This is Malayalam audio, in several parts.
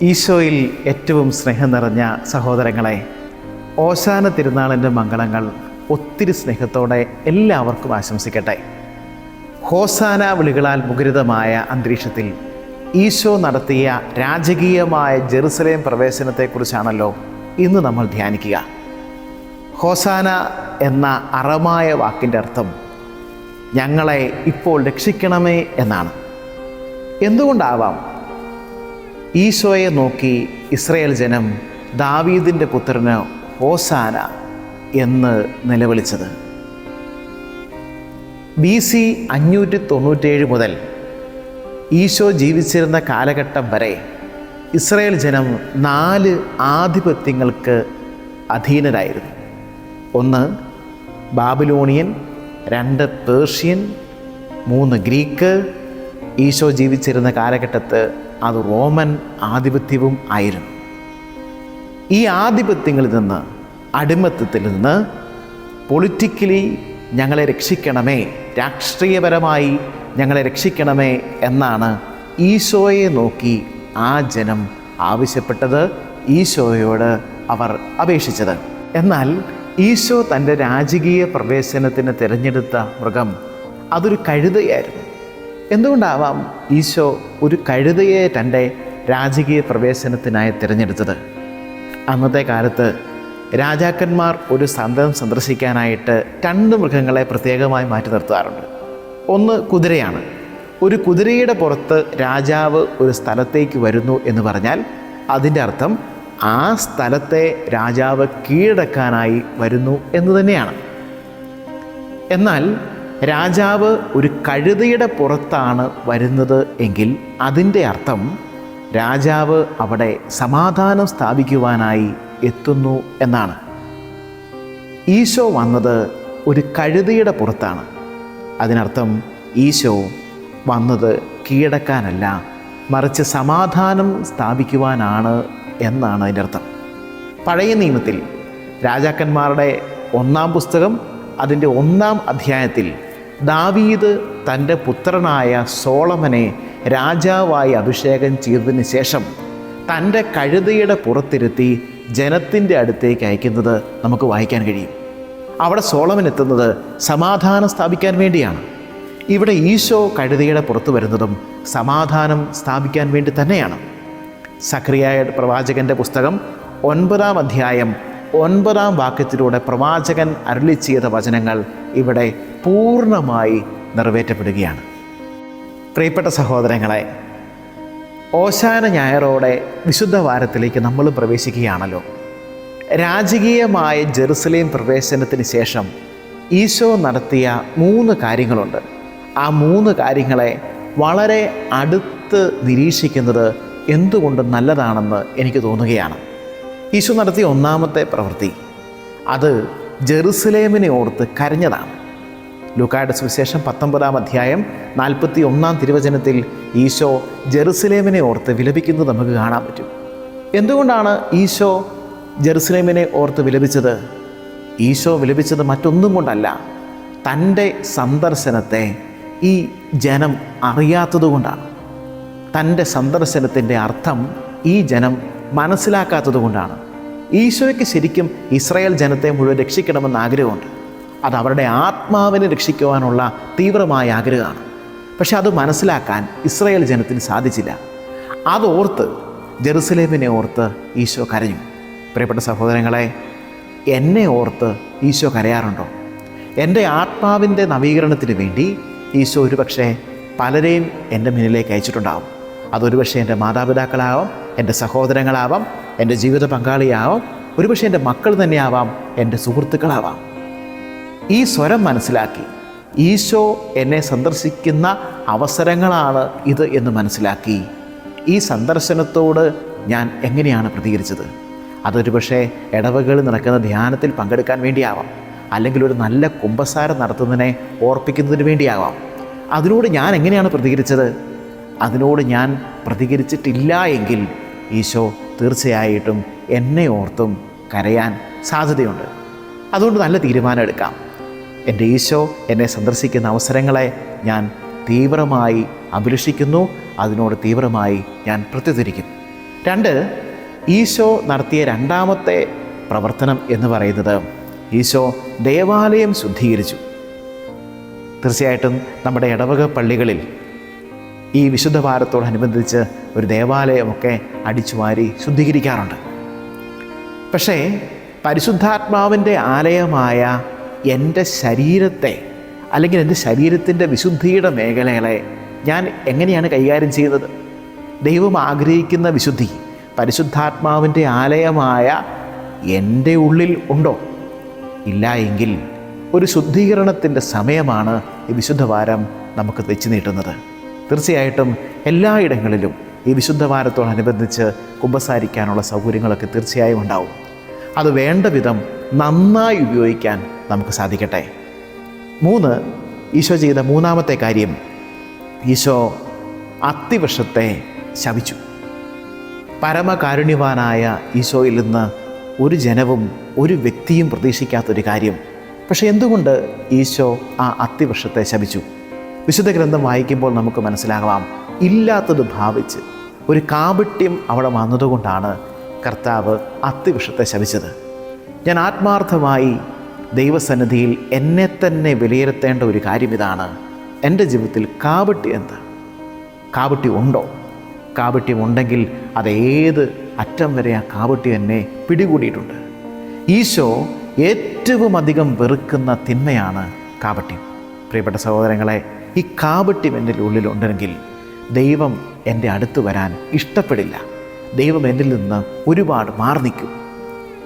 ഈശോയിൽ ഏറ്റവും സ്നേഹം നിറഞ്ഞ സഹോദരങ്ങളെ ഓശാന തിരുനാളിന്റെ മംഗളങ്ങൾ ഒത്തിരി സ്നേഹത്തോടെ എല്ലാവർക്കും ആശംസിക്കട്ടെ. ഹോസാന വിളികളാൽ മുഖരിതമായ അന്തരീക്ഷത്തിൽ ഈശോ നടത്തിയ രാജകീയമായ ജെറുസലേം പ്രവേശനത്തെക്കുറിച്ചാണല്ലോ ഇന്ന് നമ്മൾ ധ്യാനിക്കുക. ഹോസാന എന്ന അറമായ വാക്കിന്റെ അർത്ഥം ഞങ്ങളെ ഇപ്പോൾ രക്ഷിക്കണമേ എന്നാണ്. എന്തുകൊണ്ടാവാം ഈശോയെ നോക്കി ഇസ്രയേൽ ജനം ദാവീദിന്റെ പുത്രന് ഹോസാന എന്ന് നിലവിളിച്ചത്. ബി സി അഞ്ഞൂറ്റി തൊണ്ണൂറ്റേഴ് മുതൽ ഈശോ ജീവിച്ചിരുന്ന കാലഘട്ടം വരെ ഇസ്രയേൽ ജനം നാല് ആധിപത്യങ്ങൾക്ക് അധീനരായിരുന്നു. ഒന്ന് ബാബിലോണിയൻ രണ്ട് പേർഷ്യൻ മൂന്ന് ഗ്രീക്ക്. ഈശോ ജീവിച്ചിരുന്ന കാലഘട്ടത്ത് അത് റോമൻ ആധിപത്യവും ആയിരുന്നു. ഈ ആധിപത്യങ്ങളിൽ നിന്ന് അടിമത്തത്തിൽ നിന്ന് പൊളിറ്റിക്കലി ഞങ്ങളെ രക്ഷിക്കണമേ രാഷ്ട്രീയപരമായി ഞങ്ങളെ രക്ഷിക്കണമേ എന്നാണ് ഈശോയെ നോക്കി ആ ജനം ആവശ്യപ്പെട്ടത് ഈശോയോട് അവർ അപേക്ഷിച്ചത്. എന്നാൽ ഈശോ തന്റെ രാജകീയ പ്രവേശനത്തിന് തിരഞ്ഞെടുത്ത മൃഗം അതൊരു കഴുതയായിരുന്നു. എന്തുകൊണ്ടാവാം ഈശോ ഒരു കഴുതയെ തന്റെ രാജകീയ പ്രവേശനത്തിനായി തിരഞ്ഞെടുത്തത്? അന്നത്തെ കാലത്ത് രാജാക്കന്മാർ ഒരു സന്തം സന്ദർശിക്കാനായിട്ട് രണ്ട് മൃഗങ്ങളെ പ്രത്യേകമായി മാറ്റി നിർത്താറുണ്ട്. ഒന്ന് കുതിരയാണ്. ഒരു കുതിരയുടെ പുറത്ത് രാജാവ് ഒരു സ്ഥലത്തേക്ക് വരുന്നു എന്ന് പറഞ്ഞാൽ അതിന്റെ അർത്ഥം ആ സ്ഥലത്തെ രാജാവ് കീഴടക്കാനായി വരുന്നു എന്ന് തന്നെയാണ്. എന്നാൽ രാജാവ് ഒരു കഴുതയുടെ പുറത്താണ് വരുന്നത് എങ്കിൽ അതിന്റെ അർത്ഥം രാജാവ് അവിടെ സമാധാനം സ്ഥാപിക്കുവാനായി എത്തുന്നു എന്നാണ്. ഈശോ വന്നത് ഒരു കഴുതയുടെ പുറത്താണ്. അതിനർത്ഥം ഈശോ വന്നത് കീഴടക്കാനല്ല മറിച്ച് സമാധാനം സ്ഥാപിക്കുവാനാണ് എന്നാണ് അതിന്റെ അർത്ഥം. പഴയ നിയമത്തിൽ രാജാക്കന്മാരുടെ ഒന്നാം പുസ്തകം അതിന്റെ ഒന്നാം അധ്യായത്തിൽ ദാവീദ് തന്റെ പുത്രനായ സോളമനെ രാജാവായി അഭിഷേകം ചെയ്തതിന് ശേഷം തന്റെ കഴുതയുടെ പുറത്തിരുത്തി ജനത്തിന്റെ അടുത്തേക്ക് അയക്കുന്നത് നമുക്ക് വായിക്കാൻ കഴിയും. അവിടെ സോളമൻ എത്തുന്നത് സമാധാനം സ്ഥാപിക്കാൻ വേണ്ടിയാണ്. ഇവിടെ ഈശോ കഴുതയുടെ പുറത്ത് വരുന്നതും സമാധാനം സ്ഥാപിക്കാൻ വേണ്ടി തന്നെയാണ്. സക്രിയായ പ്രവാചകന്റെ പുസ്തകം ഒൻപതാം അധ്യായം ഒൻപതാം വാക്യത്തിലൂടെ പ്രവാചകൻ അരുളി ചെയ്ത വചനങ്ങൾ ഇവിടെ പൂർണമായി നിറവേറ്റപ്പെടുകയാണ്. പ്രിയപ്പെട്ട സഹോദരങ്ങളെ ഓശാന ഞായറോടെ വിശുദ്ധ വാരത്തിലേക്ക് നമ്മൾ പ്രവേശിക്കുകയാണല്ലോ. രാജകീയമായ ജെറുസലേം പ്രവേശനത്തിന് ശേഷം ഈശോ നടത്തിയ മൂന്ന് കാര്യങ്ങളുണ്ട്. ആ മൂന്ന് കാര്യങ്ങളെ വളരെ അടുത്ത് നിരീക്ഷിക്കുന്നത് എന്തുകൊണ്ട് നല്ലതാണെന്ന് എനിക്ക് തോന്നുകയാണ്. ഈശോ നടത്തിയ ഒന്നാമത്തെ പ്രവൃത്തി. അത് ജെറുസലേമിനെ ഓർത്ത് കരഞ്ഞതാണ്. ലൂക്കായുടെ സുവിശേഷം പത്തൊമ്പതാം അധ്യായം നാൽപ്പത്തി ഒന്നാം തിരുവചനത്തിൽ ഈശോ ജെറുസലേമിനെ ഓർത്ത് വിലപിക്കുന്നത് നമുക്ക് കാണാൻ പറ്റും. എന്തുകൊണ്ടാണ് ഈശോ ജെറുസലേമിനെ ഓർത്ത് വിലപിച്ചത്? ഈശോ വിലപിച്ചത് മറ്റൊന്നും കൊണ്ടല്ല. തന്റെ സന്ദർശനത്തെ ഈ ജനം അറിയാത്തതുകൊണ്ടാണ് തന്റെ സന്ദർശനത്തിന്റെ അർത്ഥം ഈ ജനം മനസ്സിലാക്കാത്തത് കൊണ്ടാണ്. ഈശോയ്ക്ക് ശരിക്കും ഇസ്രായേൽ ജനത്തെ മുഴുവൻ രക്ഷിക്കണമെന്ന് ആഗ്രഹമുണ്ട്. അത് അവരുടെ ആത്മാവിനെ രക്ഷിക്കുവാനുള്ള തീവ്രമായ ആഗ്രഹമാണ്. പക്ഷെ അത് മനസ്സിലാക്കാൻ ഇസ്രായേൽ ജനത്തിന് സാധിച്ചില്ല. അതോർത്ത് ജെറുസലേമിനെ ഓർത്ത് ഈശോ കരഞ്ഞു. പ്രിയപ്പെട്ട സഹോദരങ്ങളെ എന്നെ ഓർത്ത് ഈശോ കരയാറുണ്ടോ? എന്റെ ആത്മാവിന്റെ നവീകരണത്തിന് വേണ്ടി ഈശോ ഒരുപക്ഷെ പലരെയും എന്റെ മുന്നിലേക്ക് അയച്ചിട്ടുണ്ടാവും. അതൊരുപക്ഷെ എന്റെ മാതാപിതാക്കളാവാം എന്റെ സഹോദരങ്ങളാവാം എന്റെ ജീവിത പങ്കാളിയാവാം ഒരുപക്ഷെ എന്റെ മക്കൾ തന്നെയാവാം എന്റെ സുഹൃത്തുക്കളാവാം. ഈ സ്വരം മനസ്സിലാക്കി ഈശോ എന്നെ സന്ദർശിക്കുന്ന അവസരങ്ങളാണ് ഇത് എന്ന് മനസ്സിലാക്കി. ഈ സന്ദർശനത്തോട് ഞാൻ എങ്ങനെയാണ് പ്രതികരിച്ചത്? അതൊരു പക്ഷേ ഇടവകളിൽ നടക്കുന്ന ധ്യാനത്തിൽ പങ്കെടുക്കാൻ വേണ്ടിയാവാം അല്ലെങ്കിൽ ഒരു നല്ല കുംഭസാരം നടത്തുന്നതിനെ ഓർപ്പിക്കുന്നതിന് വേണ്ടിയാവാം. അതിനോട് ഞാൻ എങ്ങനെയാണ് പ്രതികരിച്ചത്? അതിനോട് ഞാൻ പ്രതികരിച്ചിട്ടില്ല എങ്കിൽ ഈശോ തീർച്ചയായിട്ടും എന്നെ ഓർത്തും കരയാൻ സാധ്യതയുണ്ട്. അതുകൊണ്ട് നല്ല തീരുമാനം എടുക്കാം. എന്റെ ഈശോ എന്നെ സന്ദർശിക്കുന്ന അവസരങ്ങളെ ഞാൻ തീവ്രമായി അഭിലഷിക്കുന്നു. അതിനോട് തീവ്രമായി ഞാൻ പ്രത്യുദ്ധരിക്കും രണ്ട് ഈശോ നടത്തിയ രണ്ടാമത്തെ പ്രവർത്തനം എന്ന് പറയുന്നത് ഈശോ ദേവാലയം ശുദ്ധീകരിച്ചു. തീർച്ചയായിട്ടും നമ്മുടെ ഇടവക പള്ളികളിൽ ഈ വിശുദ്ധ വാരത്തോടനുബന്ധിച്ച് ഒരു ദേവാലയമൊക്കെ അടിച്ചുവാരി ശുദ്ധീകരിക്കാറുണ്ട്. പക്ഷേ പരിശുദ്ധാത്മാവിന്റെ ആലയമായ എന്റെ ശരീരത്തെ അല്ലെങ്കിൽ എന്റെ ശരീരത്തിന്റെ വിശുദ്ധിയുടെ മേഖലകളെ ഞാൻ എങ്ങനെയാണ് കൈകാര്യം ചെയ്യുന്നത്? ദൈവം ആഗ്രഹിക്കുന്ന വിശുദ്ധി പരിശുദ്ധാത്മാവിന്റെ ആലയമായ എന്റെ ഉള്ളിൽ ഉണ്ടോ? ഇല്ല എങ്കിൽ ഒരു ശുദ്ധീകരണത്തിന്റെ സമയമാണ് ഈ വിശുദ്ധവാരം നമുക്ക് തെച്ചു നീട്ടുന്നത്. തീർച്ചയായിട്ടും എല്ലായിടങ്ങളിലും ഈ വിശുദ്ധ വാരത്തോടനുബന്ധിച്ച് കുമ്പസാരിക്കാനുള്ള സൗകര്യങ്ങളൊക്കെ തീർച്ചയായും ഉണ്ടാവും. അത് വേണ്ട വിധം നന്നായി ഉപയോഗിക്കാൻ നമുക്ക് സാധിക്കട്ടെ. മൂന്ന് ഈശോ ചെയ്ത മൂന്നാമത്തെ കാര്യം ഈശോ അത്തിവൃക്ഷത്തെ ശപിച്ചു. പരമകാരുണ്യവാനായ ഈശോയിൽ നിന്ന് ഒരു ജനവും ഒരു വ്യക്തിയും പ്രതീക്ഷിക്കാത്തൊരു കാര്യം. പക്ഷേ എന്തുകൊണ്ട് ഈശോ ആ അത്തിവൃക്ഷത്തെ ശപിച്ചു? വിശുദ്ധ ഗ്രന്ഥം വായിക്കുമ്പോൾ നമുക്ക് മനസ്സിലാകാം ഇല്ലാത്തത് ഭാവിച്ച് ഒരു കാപട്യം അവിടെ വന്നതുകൊണ്ടാണ് കർത്താവ് അത്തിവിഷത്തെ ശവിച്ചത് ഞാൻ ആത്മാർത്ഥമായി ദൈവസന്നിധിയിൽ എന്നെ തന്നെ വിലയിരുത്തേണ്ട ഒരു കാര്യം ഇതാണ്. എന്റെ ജീവിതത്തിൽ കാപട്ടി എന്താ? കാപട്ടി ഉണ്ടോ? കാപട്യം ഉണ്ടെങ്കിൽ അതേത് അറ്റം വരെ ആ കാപട്ടി എന്നെ പിടികൂടിയിട്ടുണ്ട്? ഈശോ ഏറ്റവും അധികം വെറുക്കുന്ന തിന്മയാണ് കാപട്യം. പ്രിയപ്പെട്ട സഹോദരങ്ങളെ ഈ കാപട്യം എന്റെ ഉള്ളിലുണ്ടെങ്കിൽ ദൈവം എന്റെ അടുത്ത് വരാൻ ഇഷ്ടപ്പെടില്ല. ദൈവം എന്നിൽ നിന്ന് ഒരുപാട് മാറി നിൽക്കും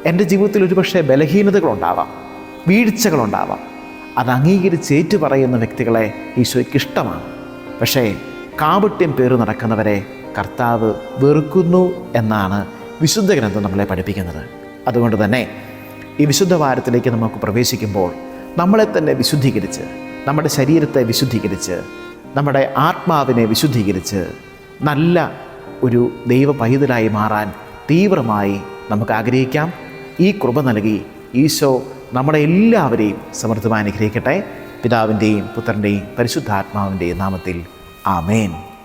എന്റെ ജീവിതത്തിൽ ഒരുപക്ഷെ ബലഹീനതകളുണ്ടാവാം വീഴ്ചകളുണ്ടാവാം. അത് അംഗീകരിച്ച് ഏറ്റു പറയുന്ന വ്യക്തികളെ ഈശോയ്ക്ക് ഇഷ്ടമാണ്. പക്ഷേ കാപട്യം പേര് നടക്കുന്നവരെ കർത്താവ് വെറുക്കുന്നു എന്നാണ് വിശുദ്ധ ഗ്രന്ഥം നമ്മളെ പഠിപ്പിക്കുന്നത്. അതുകൊണ്ട് തന്നെ ഈ വിശുദ്ധ വാരത്തിലേക്ക് നമുക്ക് പ്രവേശിക്കുമ്പോൾ നമ്മളെ തന്നെ വിശുദ്ധീകരിച്ച് നമ്മുടെ ശരീരത്തെ വിശുദ്ധീകരിച്ച് നമ്മുടെ ആത്മാവിനെ വിശുദ്ധീകരിച്ച് നല്ല ഒരു ദൈവ പൈതലായി മാറാൻ തീവ്രമായി നമുക്ക് ആഗ്രഹിക്കാം. ഈ കൃപ നൽകി ഈശോ നമ്മുടെ എല്ലാവരെയും സമൃദ്ധമായി അനുഗ്രഹിക്കട്ടെ. പിതാവിന്റെയും പുത്രന്റെയും പരിശുദ്ധാത്മാവിന്റെയും നാമത്തിൽ ആമേൻ.